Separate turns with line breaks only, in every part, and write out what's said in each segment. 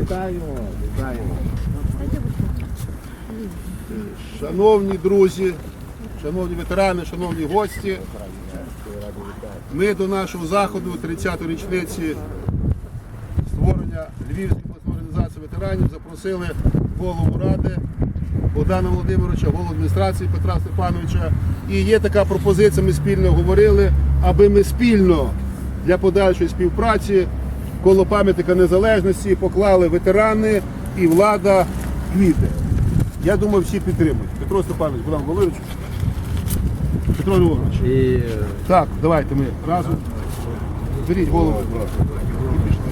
Вітаємо. Шановні друзі, шановні ветерани, шановні гості, ми до нашого заходу 30-ї річниці створення Львівської обласної організації ветеранів запросили голову ради Богдана Володимировича, голову адміністрації Петра Степановича. І є така пропозиція, ми спільно говорили, аби ми спільно для подальшої співпраці коло пам'ятника незалежності поклали ветерани і влада квіти. Я думаю, всі підтримують. Петро Степанович, Богдан Володимирович, Петро Львович.
І
Так, давайте ми разом. Беріть голову. І пішли.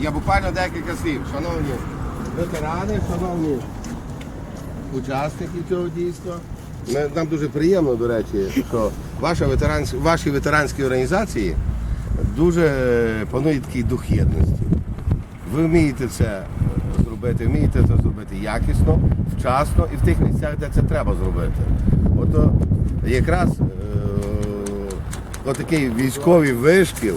Я буквально декілька слів. Шановні ветерани, шановні учасники цього дійства. Нам дуже приємно, до речі, що ваша ветеранська, ваші ветеранські організації дуже панує такий дух єдності. Ви вмієте це зробити, вмієте це зробити якісно, вчасно і в тих місцях, де це треба зробити. Ото якраз е, отакий військовий вишкіл,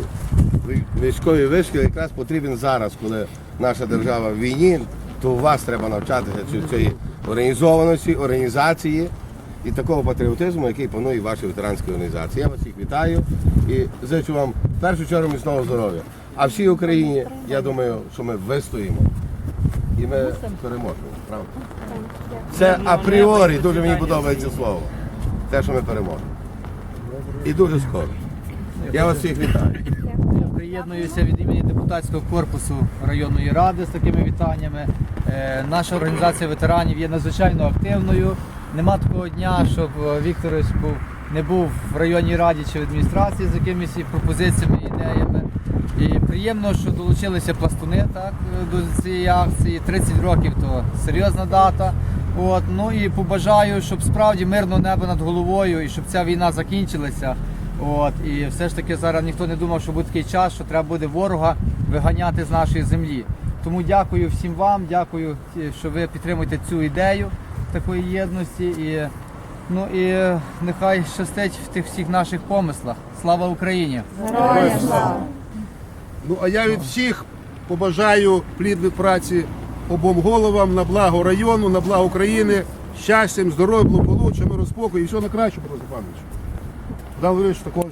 вій- військовий вишкіл якраз потрібен зараз, коли наша держава в війні, то у вас треба навчатися цієї організованості, організації і такого патріотизму, який панує в вашій ветеранській організації. Я вас всіх вітаю і зичу вам в першу чергу міцного здоров'я. А всій Україні, я думаю, що ми вистоїмо і ми переможемо. Правда? Це апріорі, дуже мені подобається слово. Те, що ми переможемо. І дуже скоро. Я вас всіх вітаю.
Я приєднуюся від імені депутатського корпусу районної ради з такими вітаннями. Е, Наша організація ветеранів є надзвичайно активною. Нема такого дня, щоб е, Вікторович був не був в районній раді чи в адміністрації з якимись пропозиціями, ідеями. І приємно, що долучилися пластуни так, е, до цієї акції. 30 років то серйозна дата. От, ну і побажаю, щоб справді мирно небо над головою і щоб ця війна закінчилася. От, і все ж таки зараз ніхто не думав, що буде такий час, що треба буде ворога виганяти з нашої землі. Тому дякую всім вам, дякую, е, що ви підтримуєте цю ідею такої єдності. І, ну, і нехай щастить в тих всіх наших помислах. Слава Україні! Слава!
Ну а я від всіх побажаю плідної праці обом головам на благо району, на благо України, щастям, здоров'я, благополуччя, миру, спокою і всього на краще, Петро Степанович. Богдан Володимирович також